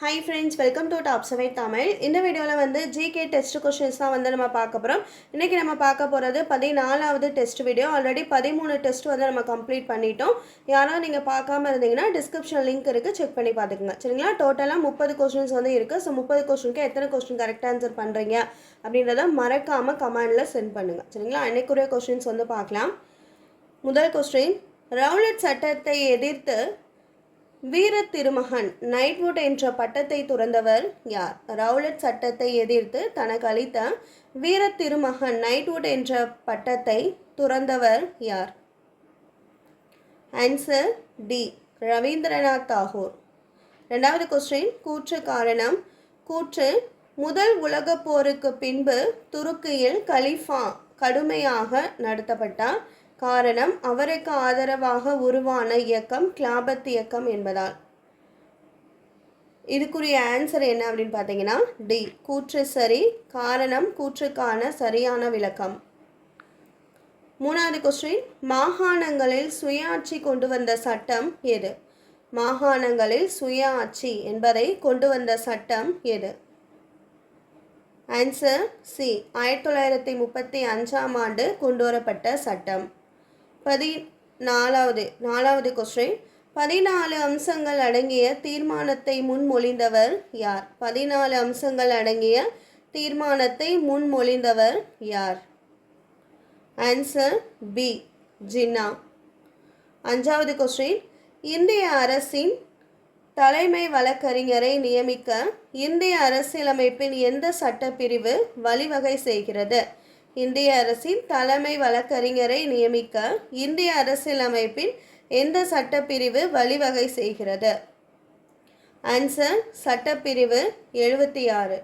Hi friends welcome to top seven Tamil இந்த வீடியோவில் வந்து ஜிகே டெஸ்ட் கொஷின்ஸ் தான் வந்து நம்ம பார்க்க போகிறோம் இன்றைக்கி நம்ம பார்க்க போகிறது பதினாலாவது டெஸ்ட் வீடியோ ஆல்ரெடி பதிமூணு டெஸ்ட் வந்து நம்ம கம்ப்ளீட் பண்ணிட்டோம். யாராவது நீங்கள் பார்க்காம இருந்தீங்கன்னா டிஸ்கிரிப்ஷன் லிங்க் இருக்குது செக் பண்ணி பார்த்துக்குங்க. சரிங்களா? டோட்டலாக முப்பது கொஷின்ஸ் வந்து இருக்குது ஸோ முப்பது கொஷினுக்கு எத்தனை கொஸ்டின் கரெக்ட் ஆன்சர் பண்ணுறீங்க அப்படின்றத மறக்காமல் கமெண்டில் சென்ட் பண்ணுங்கள் சரிங்களா? அன்னைக்குரிய கொஷின்ஸ் வந்து பார்க்கலாம். முதல் கொஸ்டின் ரவுலட் சட்டத்தை எதிர்த்து வீர திருமகன் நைட்வுட் என்ற பட்டத்தை துறந்தவர் யார்? ரவுலட் சட்டத்தை எதிர்த்து தனக்கு அளித்த வீர திருமகன் நைட்வுட் என்ற பட்டத்தை துறந்தவர் யார்? Answer D. ரவீந்திரநாத் தாகூர். ரெண்டாவது கொஸ்டின் கூற்று காரணம். கூற்று முதல் உலகப் போருக்கு பின்பு துருக்கியில் கலிஃபா கடுமையாக நடத்தப்பட்டார். காரணம் அவருக்கு ஆதரவாக உருவான இயக்கம் கிளாபத் இயக்கம் என்பதால். இதுக்குரிய ஆன்சர் என்ன அப்படின்னு பார்த்தீங்கன்னா டி கூற்று சரி காரணம் கூற்றுக்கான சரியான விளக்கம். மூணாவது கொஸ்டின் மாகாணங்களில் சுயாட்சி கொண்டு வந்த சட்டம் எது? மாகாணங்களில் சுயாட்சி என்பதை கொண்டு வந்த சட்டம் எது? ஆன்சர் சி ஆயிரத்தி தொள்ளாயிரத்தி முப்பத்தி அஞ்சாம் ஆண்டு கொண்டு வரப்பட்ட சட்டம். பதி நாலாவது நாலாவது கொஸ்டின் பதினாலு அம்சங்கள் அடங்கிய தீர்மானத்தை முன்மொழிந்தவர் யார்? பதினாலு அம்சங்கள் அடங்கிய தீர்மானத்தை முன்மொழிந்தவர் யார்? ஆன்சர் பி ஜின்னா அஞ்சாவது கொஸ்டின் இந்திய அரசின் தலைமை வழக்கறிஞரை நியமிக்க இந்திய அரசியலமைப்பின் எந்த சட்டப்பிரிவு வழிவகை செய்கிறது? இந்திய அரசின் தலைமை வழக்கறிஞரை நியமிக்க இந்திய அரசியலமைப்பின் எந்த சட்டப்பிரிவு வழிவகை செய்கிறது? ஆன்சர் சட்டப்பிரிவு எழுபத்தி ஆறு.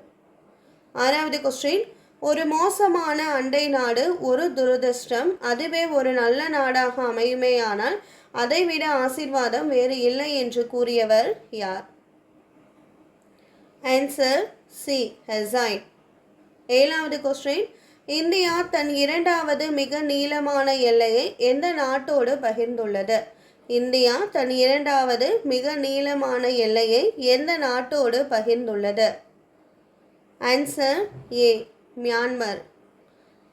ஆறாவது கொஸ்டின் ஒரு மோசமான அண்டை நாடு ஒரு துரதிர்ஷ்டம். அதுவே ஒரு நல்ல நாடாக அமையுமேயானால் அதைவிட ஆசீர்வாதம் வேறு இல்லை என்று கூறியவர் யார்? ஆன்சர் சி ஹெசைன் ஏழாவது கொஸ்டின் இந்தியா தன் இரண்டாவது மிக நீளமான எல்லையை எந்த நாட்டோடு பகிர்ந்துள்ளது? இந்தியா தன் இரண்டாவது மிக நீளமான எல்லையை எந்த நாட்டோடு பகிர்ந்துள்ளது? ஆன்சர் ஏ மியான்மர்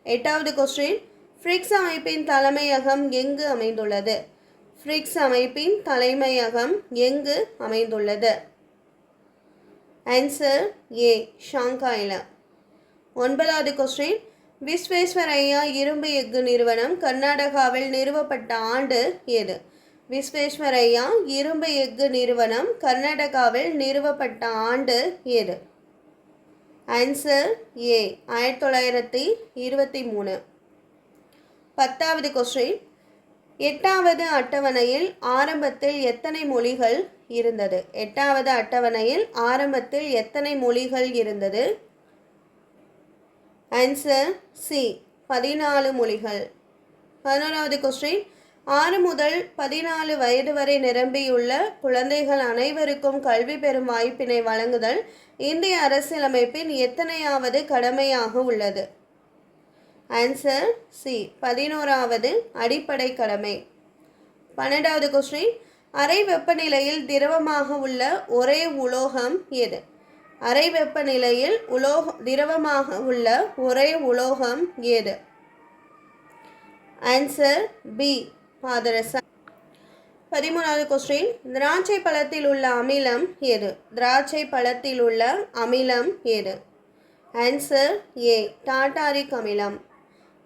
எட்டாவது கொஸ்டின் ஃப்ரிக்ஸ் அமைப்பின் தலைமையகம் எங்கு அமைந்துள்ளது? ஃப்ரிக்ஸ் அமைப்பின் தலைமையகம் எங்கு அமைந்துள்ளது? ஆன்சர் ஏ ஷாங்காயில் ஒன்பதாவது கொஸ்டின் விஸ்வேஸ்வரையா இரும்பு எஃகு நிறுவனம் கர்நாடகாவில் நிறுவப்பட்ட ஆண்டு எது? விஸ்வேஸ்வரையா இரும்பு எஃகு நிறுவனம் கர்நாடகாவில் நிறுவப்பட்ட ஆண்டு எது? ஆன்சர் ஏ ஆயிரத்தி தொள்ளாயிரத்தி இருபத்தி மூணு. பத்தாவது கொஸ்டின் எட்டாவது அட்டவணையில் ஆரம்பத்தில் எத்தனை மொழிகள் இருந்தது? எட்டாவது அட்டவணையில் ஆரம்பத்தில் எத்தனை மொழிகள் இருந்தது? ஆன்சர் சி பதினாலு மொழிகள். பதினோராவது கொஸ்டின் ஆறு முதல் பதினாலு வயது வரை நிரம்பியுள்ள குழந்தைகள் அனைவருக்கும் கல்வி பெறும் வாய்ப்பினை வழங்குதல் இந்திய அரசியலமைப்பின் எத்தனையாவது கடமையாக உள்ளது? ஆன்சர் சி பதினோராவது அடிப்படை கடமை. பன்னெண்டாவது கொஸ்டின் அறை வெப்பநிலையில் திரவமாக உள்ள ஒரே உலோகம் எது? அறை வெப்பநிலையில் உலோக திரவமாக உள்ள ஒரே உலோகம் ஏது ஆன்சர் பி பாதரசம். பதிமூணாவது கொஸ்டின் திராட்சை பழத்தில் உள்ள அமிலம் எது? திராட்சை பழத்தில் உள்ள அமிலம் எது? ஆன்சர் ஏ டாட்டாரிக் அமிலம்.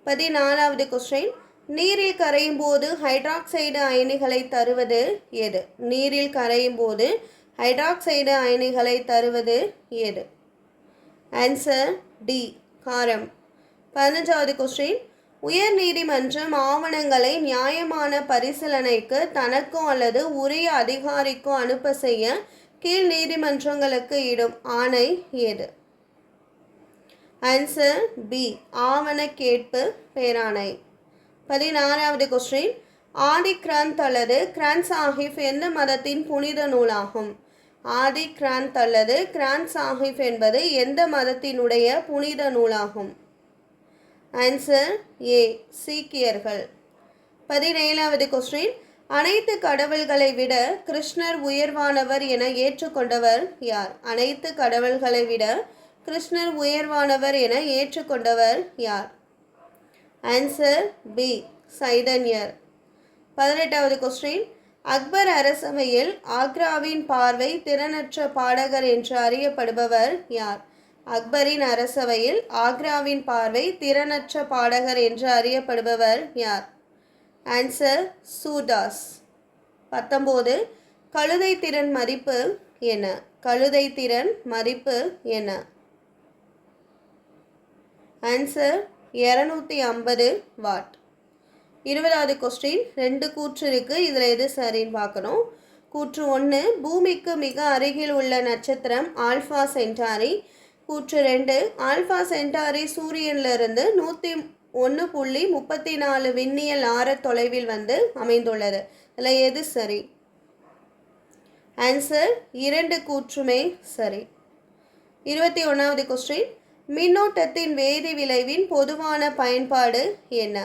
பதினாலாவது கொஸ்டின் நீரில் கரையும் போது ஹைட்ராக்சைடு அயனிகளை தருவது எது? நீரில் கரையும் போது ஹைட்ராக்சைடு அயனிகளை தருவது எது? ஆன்சர் டி காரம். பதினஞ்சாவது கொஸ்டின் உயர் நீதிமன்றம் ஆவணங்களை நியாயமான பரிசீலனைக்கு தனக்கோ அல்லது உரிய அதிகாரிக்கோ அனுப்ப செய்ய கீழ் நீதிமன்றங்களுக்கு இடும் ஆணை எது? ஆன்சர் பி ஆவண கேட்பு பேராணை. பதினாறாவது கொஸ்டின் ஆதி கிரந்த் அல்லது கிரந்த் சாஹிப் எந்த மதத்தின் புனித நூலாகும்? ஆதி கிராந்த் அல்லது கிராந்த் சாஹிப் என்பது எந்த மதத்தினுடைய புனித நூலாகும்? ஆன்சர் ஏ சீக்கியர்கள். பதினேழாவது கொஸ்டின் அனைத்து கடவுள்களை விட கிருஷ்ணர் உயர்வானவர் என ஏற்றுக்கொண்டவர் யார்? அனைத்து கடவுள்களை விட கிருஷ்ணர் உயர்வானவர் என ஏற்றுக்கொண்டவர் யார்? Answer B Chaitanya. பதினெட்டாவது கொஸ்டின் அக்பர் அரசவையில் ஆக்ராவின் பார்வை திறனற்ற பாடகர் என்று அறியப்படுபவர் யார்? அக்பரின் அரசவையில் ஆக்ராவின் பார்வை திறனற்ற பாடகர் என்று அறியப்படுபவர் யார்? ஆன்சர் சூதாஸ் பத்தொம்போது கழுதை திறன் மதிப்பு என்ன? கழுதை திறன் மதிப்பு என்ன? ஆன்சர் இரநூத்தி ஐம்பது வாட். இருபதாவது கொஸ்டின் ரெண்டு கூற்று இருக்குது இதில் எது சரின்னு பார்க்கணும். கூற்று ஒன்று பூமிக்கு மிக அருகில் உள்ள நட்சத்திரம் ஆல்ஃபா சென்டாரி. கூற்று ரெண்டு ஆல்ஃபா சென்டாரி சூரியனிலிருந்து நூற்றி ஒன்று புள்ளி முப்பத்தி நாலு விண்ணியல் ஆற தொலைவில் வந்து அமைந்துள்ளது. இதில் எது சரி? ஆன்சர் இரண்டு கூற்றுமே சரி. இருபத்தி ஒன்றாவது கொஸ்டின் மின்னோட்டத்தின் வேதி விளைவின் பொதுவான பயன்பாடு என்ன?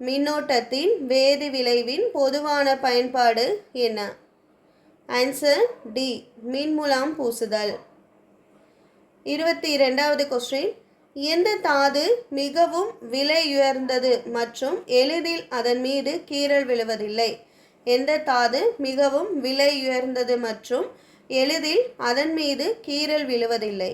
மின்னோட்டத்தின் வேதி விளைவின் பொதுவான பயன்பாடு என்ன? ஆன்சர் டி மின்முலாம் பூசுதல். இருபத்தி இரண்டாவது கொஸ்டின் எந்த தாது மிகவும் விலையுயர்ந்தது மற்றும் எளிதில் அதன் மீது கீறல் விழுவதில்லை? எந்த தாது மிகவும் விலையுயர்ந்தது மற்றும் எளிதில் அதன் மீது கீறல் விழுவதில்லை?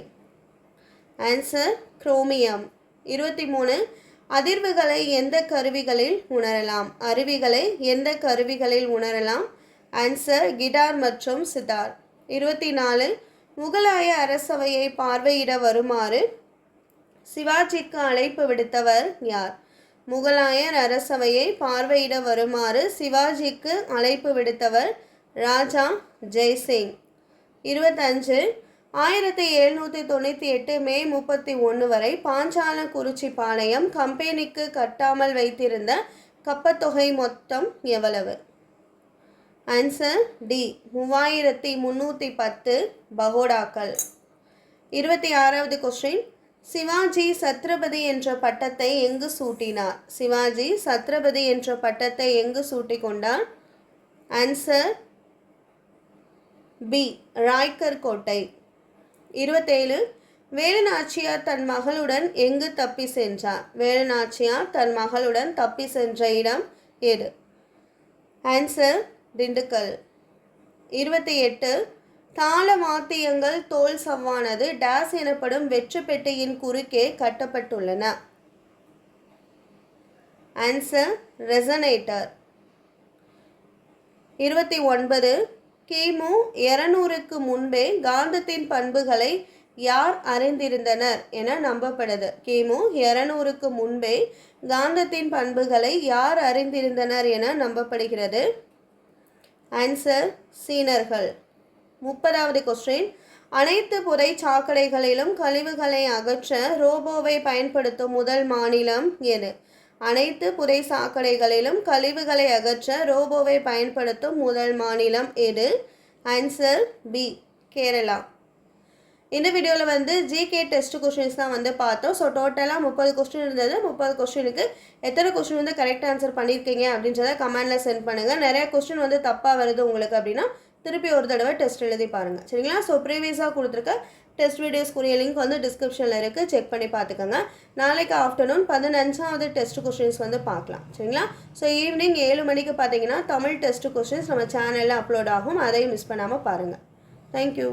ஆன்சர் குரோமியம் இருபத்தி மூணு. அதிர்வுகளை எந்த கருவிகளில் உணரலாம்? அருவிகளை எந்த கருவிகளில் உணரலாம்? ஆன்சர் கிடார் மற்றும் சிதார் இருபத்தி நாலு முகலாய அரசவையை பார்வையிட வருமாறு சிவாஜிக்கு அழைப்பு விடுத்தவர் யார்? முகலாயர் அரசவையை பார்வையிட வருமாறு சிவாஜிக்கு அழைப்பு விடுத்தவர் ராஜா ஜெய்சிங். இருபத்தஞ்சு ஆயிரத்தி எழுநூற்றி தொண்ணூற்றி எட்டு மே முப்பத்தி ஒன்று வரை பாஞ்சாலங்குறிச்சி பாளையம் கம்பெனிக்கு கட்டாமல் வைத்திருந்த கப்பத்தொகை மொத்தம் எவ்வளவு? ஆன்சர் டி மூவாயிரத்தி முந்நூற்றி பத்து பகோடாக்கள். இருபத்தி ஆறாவது கொஸ்டின் சிவாஜி சத்ரபதி என்ற பட்டத்தை எங்கு சூட்டினார்? சிவாஜி சத்ரபதி என்ற பட்டத்தை எங்கு சூட்டிக் கொண்டார்? ஆன்சர் பி ராய்கர் கோட்டை இருபத்தேழு. வேலுநாச்சியார் தன் மகளுடன் எங்கு தப்பி சென்றார்? வேலுநாச்சியார் தன் மகளுடன் தப்பி சென்ற இடம் எது? ஆன்சர் திண்டுக்கல். இருபத்தி எட்டு தாள வாத்தியங்கள் தோல் சவ்வானது டேஸ் எனப்படும் வெற்று பெட்டியின் குறுக்கே கட்டப்பட்டுள்ளன. ஆன்சர் ரெசனேட்டர் இருபத்தி ஒன்பது. கிமு இருநூறுக்கு முன்பே காந்தத்தின் பண்புகளை யார் அறிந்திருந்தனர் என நம்பப்படுது. கிமு இருநூறுக்கு முன்பே காந்தத்தின் பண்புகளை யார் அறிந்திருந்தனர் என நம்பப்படுகிறது. ஆன்சர் சீனர்கள். முப்பதாவது கொஸ்டின் அனைத்து புதை சாக்கடைகளிலும் கழிவுகளை அகற்ற ரோபோவை பயன்படுத்தும் முதல் மாநிலம் எது? அனைத்து புதை சாக்கடைகளிலும் கழிவுகளை அகற்ற ரோபோவை பயன்படுத்தும் முதல் மாநிலம் எது? Answer B Kerala. இந்த வீடியோவில் வந்து ஜிகே டெஸ்ட் கொஷின்ஸ் தான் வந்து பார்த்தோம். ஸோ டோட்டலாக முப்பது கொஸ்டின் இருந்தது. முப்பது கொஸ்டினுக்கு எத்தனை கொஸ்டின் வந்து கரெக்ட் ஆன்சர் பண்ணியிருக்கீங்க அப்படின்றத கமெண்டில் சென்ட் பண்ணுங்கள் நிறைய கொஸ்டின் வந்து தப்பாக வருது உங்களுக்கு அப்படின்னா திருப்பி ஒரு தடவை டெஸ்ட் எழுதி பாருங்கள் சரிங்களா? ஸோ ப்ரீவியஸாக கொடுத்துருக்க டெஸ்ட் வீடியோஸ்க்குரிய லிங்க் வந்து டிஸ்கிரிப்ஷனில் இருக்குது செக் பண்ணி பார்த்துக்கோங்க. நாளைக்கு ஆஃப்டர்நூன் பதினஞ்சாவது டெஸ்ட் கொஷின்ஸ் வந்து பார்க்கலாம். சரிங்களா? ஸோ ஈவினிங் ஏழு மணிக்கு பார்த்தீங்கன்னா தமிழ் டெஸ்ட் கொஷின்ஸ் நம்ம சேனலில் அப்லோட் ஆகும். அதையும் மிஸ் பண்ணாமல் பாருங்கள் தேங்க்யூ